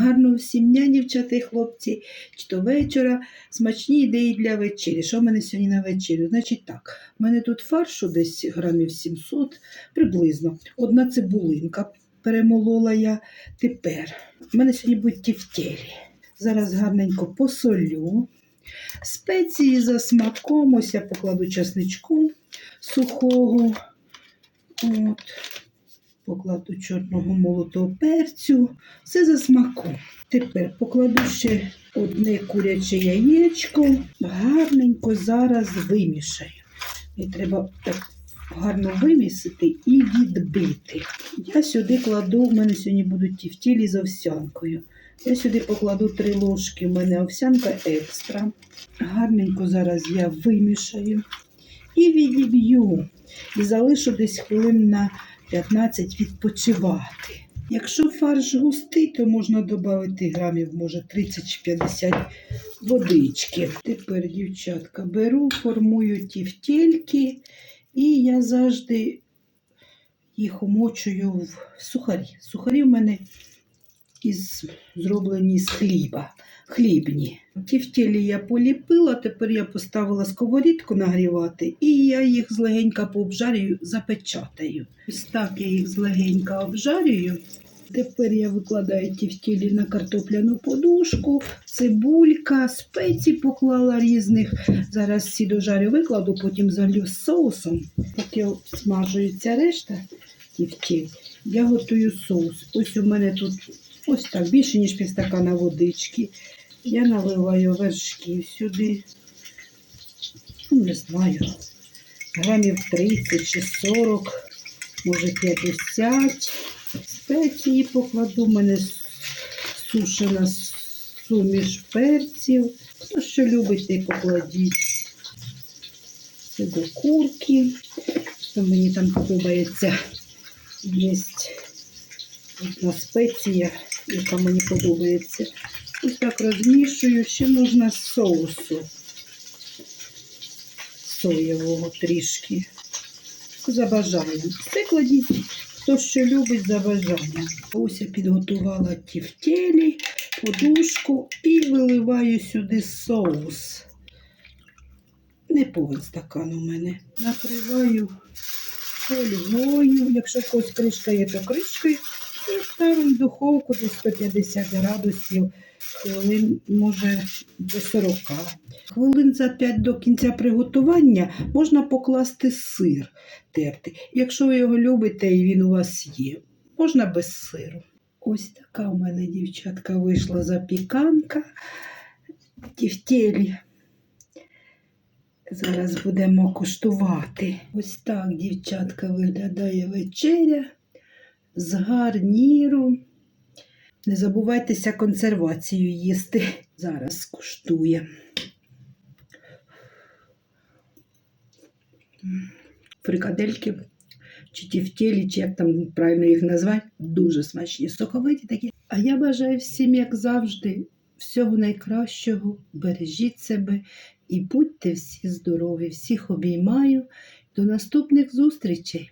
Гарно всім дня, хлопці, чи то вечора. Смачні ідеї для вечері. Що в мене сьогодні на вечерю? Значить так, в мене тут фаршу десь грамів 700, приблизно. Одна цибулинка перемолола я. Тепер в мене сьогодні будуть тівтєлі. Зараз гарненько посолю. Спеції за смаком, ось я покладу часничку сухого. От. Покладу чорного молотого перцю. Все за смаком. Тепер покладу ще одне куряче яєчко. Гарненько зараз вимішаю. І треба так гарно вимісити і відбити. Я сюди кладу, в мене сьогодні будуть ті в з овсянкою. Я сюди покладу три ложки, у мене овсянка екстра. Гарненько зараз я вимішаю і відіб'ю. І залишу десь хвилин на 15 відпочивати. Якщо фарш густий, то можна додати грамів, може 30 чи 50 водички. Тепер, дівчатка, беру, формую ті втільки, і я завжди їх омочую в сухарі. Сухарі в мене із, зроблені з хліба, хлібні. Ті втілі я поліпила, тепер я поставила сковорідку нагрівати, і я їх злегенька пообжарюю, запечатаю. Ось так я їх злегенька обжарюю. Тепер я викладаю ті втілі на картопляну подушку, цибулька, спеції поклала різних. Зараз всі дожарю викладу, потім залю з соусом. Поки смажується решта ті втіль, я готую соус. Ось у мене тут ось так, більше, ніж півстакана водички. Я наливаю вершків сюди. Ну, не знаю, грамів 30 чи 40, може 50. Спеції покладу. У мене сушена суміш перців. Хто що любить, той покладіть. Це курки. Що мені там подобається. Є одна спеція, яка мені подобається. Ось так розмішую. Ще можна соусу соєвого трішки. За бажанням. Все кладіть, хто що любить за бажанням. Ось я підготувала ті в подушку і виливаю сюди соус. Не повен стакан у мене. Накриваю фольгою. Якщо когось кришка є, то кришкою. І ставимо в духовку до 150 градусів, хвилин, може, до 40. Хвилин за 5 до кінця приготування можна покласти сир терти. Якщо ви його любите і він у вас є, можна без сиру. Ось така у мене дівчатка вийшла запіканка. Тівтєлі. Зараз будемо куштувати. Ось так, дівчатка, виглядає вечеря з гарніру. Не забувайтеся консервацію їсти. Зараз скуштує. Фрикадельки, чи тівтєлі, чи як там правильно їх назвати, дуже смачні, соковиті такі. А я бажаю всім, як завжди, всього найкращого. Бережіть себе і будьте всі здорові. Всіх обіймаю. До наступних зустрічей!